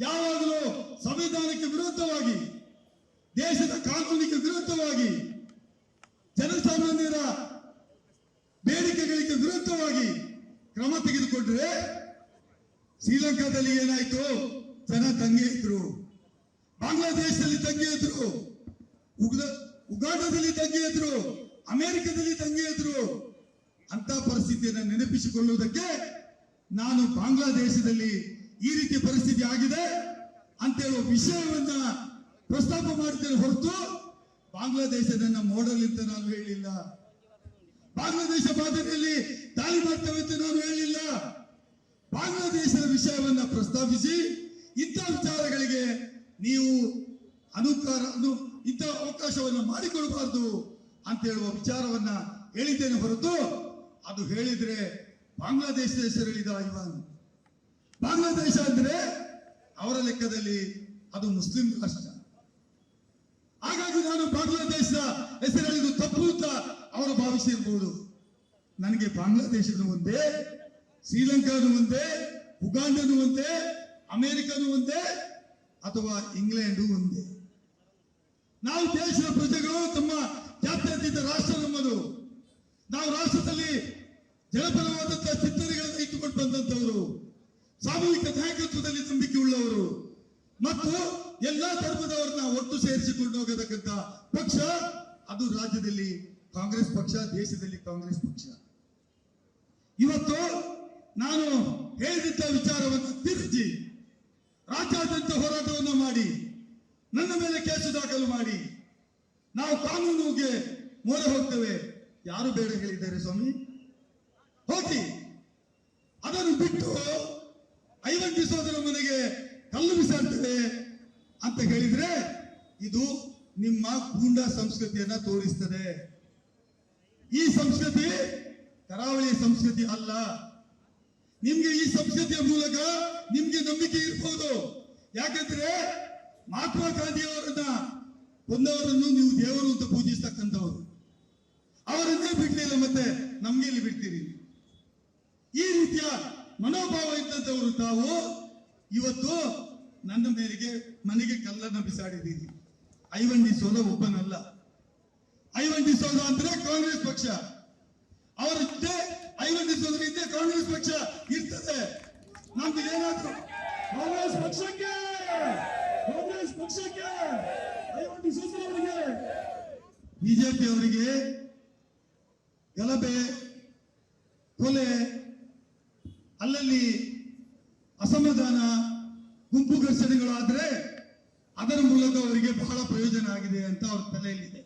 ಯಾವಾಗಲೂ ಸಂವಿಧಾನಕ್ಕೆ ವಿರುದ್ಧವಾಗಿ, ದೇಶದ ಕಾನೂನಿಗೆ ವಿರುದ್ಧವಾಗಿ, ಜನಸಾಮಾನ್ಯರ ಬೇಡಿಕೆಗಳಿಗೆ ವಿರುದ್ಧವಾಗಿ ಕ್ರಮ ತೆಗೆದುಕೊಂಡ್ರೆ ಶ್ರೀಲಂಕಾದಲ್ಲಿ ಏನಾಯ್ತು? ಜನ ತಂಗಿ ಇದ್ರು. ಬಾಂಗ್ಲಾದೇಶದಲ್ಲಿ ತಂಗಿ ಇದ್ರು. ಉಗಾಂಡದಲ್ಲಿ ತಂಗಿ ಇದ್ರು. ಅಮೆರಿಕದಲ್ಲಿ ತಂಗಿ ಇದ್ರು. ಅಂತ ಪರಿಸ್ಥಿತಿಯನ್ನು ನೆನಪಿಸಿಕೊಳ್ಳುವುದಕ್ಕೆ ನಾನು ಬಾಂಗ್ಲಾದೇಶದಲ್ಲಿ ಈ ರೀತಿ ಪರಿಸ್ಥಿತಿ ಆಗಿದೆ ಅಂತ ಹೇಳುವ ವಿಷಯವನ್ನ ಪ್ರಸ್ತಾಪ ಮಾಡಿದ್ದೇನೆ ಹೊರತು ಬಾಂಗ್ಲಾದೇಶದನ್ನ ಮೋಡಲ್ ಅಂತ ನಾನು ಹೇಳಿಲ್ಲ. ಬಾಂಗ್ಲಾದೇಶ ಮಾದರಿಯಲ್ಲಿ ದಾಳಿ ಮಾಡ್ತೇವೆ ಅಂತ ನಾನು ಹೇಳಿಲ್ಲ. ಬಾಂಗ್ಲಾದೇಶದ ವಿಷಯವನ್ನ ಪ್ರಸ್ತಾಪಿಸಿ ಇಂಥ ವಿಚಾರಗಳಿಗೆ ನೀವು ಅನುಕಾರ ಅನು ಇಂಥ ಅವಕಾಶವನ್ನು ಮಾಡಿಕೊಡಬಾರದು ಅಂತ ಹೇಳುವ ವಿಚಾರವನ್ನ ಹೇಳಿದ್ದೇನೆ ಹೊರತು ಅದು ಹೇಳಿದ್ರೆ ಬಾಂಗ್ಲಾದೇಶದ ಹೆಸರು ಹೇಳಿದ ಅವರ ಲೆಕ್ಕದಲ್ಲಿ ಅದು ಮುಸ್ಲಿಂ ರಾಷ್ಟ್ರ. ಹಾಗಾಗಿ ನಾನು ಬಾಂಗ್ಲಾದೇಶದ ಹೆಸರು ಹೇಳಿದ್ದು ತಪ್ಪು ಅಂತ ಅವರು ಭಾವಿಸಿರ್ಬೋದು ನನಗೆ ಬಾಂಗ್ಲಾದೇಶದ ಒಂದೇ ಶ್ರೀಲಂಕಾನು ಒಂದೇ ಉಗಾಂಡನು ಒಂದೇ ಅಮೆರಿಕನು ಒಂದೇ ಅಥವಾ ಇಂಗ್ಲೆಂಡು ಒಂದೇ ನಾವು ದೇಶದ ಪ್ರಜೆಗಳು ತಮ್ಮ ಜಾತ್ಯತೀತ ರಾಷ್ಟ್ರ ನಮ್ಮದು. ನಾವು ರಾಷ್ಟ್ರದಲ್ಲಿ ಜನಪರವಾದಂತಹ ಚಿಂತನೆಗಳನ್ನು ಇಟ್ಟುಕೊಂಡು ಬಂದಂತವರು ಸಾಮೂಹಿಕ ನಾಯಕತ್ವದಲ್ಲಿ ನಂಬಿಕೆ ಉಳ್ಳವರು ಮತ್ತು ಎಲ್ಲಾ ಧರ್ಮದವರನ್ನ ಒಟ್ಟು ಸೇರಿಸಿಕೊಂಡು ಹೋಗತಕ್ಕಂತ ಪಕ್ಷ, ಅದು ರಾಜ್ಯದಲ್ಲಿ ಕಾಂಗ್ರೆಸ್ ಪಕ್ಷ, ದೇಶದಲ್ಲಿ ಕಾಂಗ್ರೆಸ್ ಪಕ್ಷ. ಇವತ್ತು ನಾನು ಹೇಳಿದ್ದ ವಿಚಾರವನ್ನು ತಿರುಚಿ ರಾಜ್ಯಾದ್ಯಂತ ಹೋರಾಟವನ್ನು ಮಾಡಿ, ನನ್ನ ಮೇಲೆ ಕೇಸು ದಾಖಲು ಮಾಡಿ, ನಾವು ಕಾನೂನಿಗೆ ಮೋರೆ ಹೋಗ್ತೇವೆ. ಯಾರು ಬೇಡ ಹೇಳಿದ್ದಾರೆ ಸ್ವಾಮಿ? ಹೋಗಿ ಅದನ್ನು ಬಿಟ್ಟು ಐವಂಟಿ ಸೋದರ ಮನೆಗೆ ಕಲ್ಲು ಬಿಸಾಡ್ತೇವೆ ಅಂತ ಹೇಳಿದ್ರೆ ಇದು ನಿಮ್ಮ ಗೂಂಡ ಸಂಸ್ಕೃತಿಯನ್ನ ತೋರಿಸ್ತದೆ. ಈ ಸಂಸ್ಕೃತಿ ಕರಾವಳಿ ಸಂಸ್ಕೃತಿ ಅಲ್ಲ. ನಿಮ್ಗೆ ಈ ಸಂಸ್ಕೃತಿಯ ಮೂಲಕ ನಿಮ್ಗೆ ನಂಬಿಕೆ ಇರ್ಬೋದು. ಯಾಕಂದ್ರೆ ಮಹಾತ್ಮ ಗಾಂಧಿಯವರನ್ನ ಕೊಂದವರನ್ನು ನೀವು ದೇವರು ಅಂತ ಪೂಜಿಸ್ತಕ್ಕಂಥವ್ರು. ಅವರನ್ನೇ ಬಿಡ್ಲಿಲ್ಲ ಮತ್ತೆ ನಮ್ಗೆ ಇಲ್ಲಿ ಬಿಡ್ತೀರಿ? ಈ ರೀತಿಯ ಮನೋಭಾವ ಇದ್ದಂಥವರು ತಾವು ಇವತ್ತು ನನ್ನ ಮೇರೆಗೆ ಮನೆಗೆ ಕಲ್ಲನ್ನ ಬಿಸಾಡಿದ್ದೀರಿ. ಐವಂಡಿ ಸೋದ ಒಬ್ಬನಲ್ಲ. ಐವಂಡಿ ಸೋದ ಅಂದ್ರೆ ಕಾಂಗ್ರೆಸ್ ಪಕ್ಷ. ಅವರ ಇದ್ದೇ ಐವಂಡಿ ಸೋದರ ಇದ್ದೇ ಕಾಂಗ್ರೆಸ್ ಪಕ್ಷ ಇರ್ತದೆ. ನಮ್ದು ಏನಾದ್ರು ಕಾಂಗ್ರೆಸ್ ಪಕ್ಷಕ್ಕೆ ಕಾಂಗ್ರೆಸ್ ಪಕ್ಷಕ್ಕೆ ಐವತ್ತು ಸೋದರವರಿಗೆ ಬಿಜೆಪಿ ಅವರಿಗೆ ಗಲಭೆ, ಕೊಲೆ ಅಲ್ಲಲ್ಲಿ ಅಸಮಾಧಾನ ಗುಂಪು ಘರ್ಷಣೆಗಳಾದರೆ ಅದರ ಮೂಲಕ ಅವರಿಗೆ ಬಹಳ ಪ್ರಯೋಜನ ಆಗಿದೆ ಅಂತ ಅವ್ರ ತಲೆಯಲ್ಲಿದೆ.